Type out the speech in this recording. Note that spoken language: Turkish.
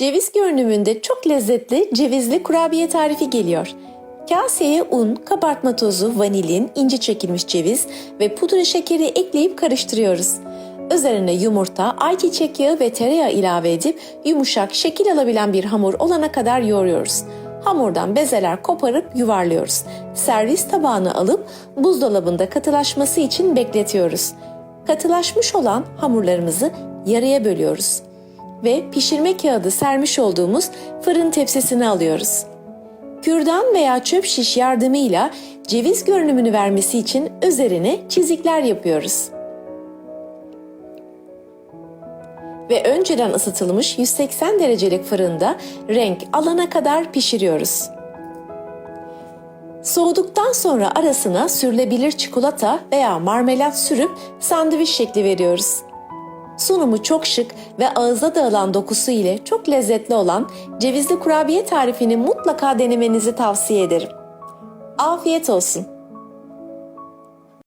Ceviz görünümünde çok lezzetli cevizli kurabiye tarifi geliyor. Kaseye un, kabartma tozu, vanilin, ince çekilmiş ceviz ve pudra şekeri ekleyip karıştırıyoruz. Üzerine yumurta, ayçiçek yağı ve tereyağı ilave edip yumuşak, şekil alabilen bir hamur olana kadar yoğuruyoruz. Hamurdan bezeler koparıp yuvarlıyoruz. Servis tabağına alıp buzdolabında katılaşması için bekletiyoruz. Katılaşmış olan hamurlarımızı yarıya bölüyoruz ve pişirme kağıdı sermiş olduğumuz fırın tepsisine alıyoruz. Kürdan veya çöp şiş yardımıyla ceviz görünümünü vermesi için üzerine çizikler yapıyoruz. Ve önceden ısıtılmış 180 derecelik fırında renk alana kadar pişiriyoruz. Soğuduktan sonra arasına sürülebilir çikolata veya marmelat sürüp sandviç şekli veriyoruz. Sunumu çok şık ve ağızda dağılan dokusu ile çok lezzetli olan cevizli kurabiye tarifini mutlaka denemenizi tavsiye ederim. Afiyet olsun.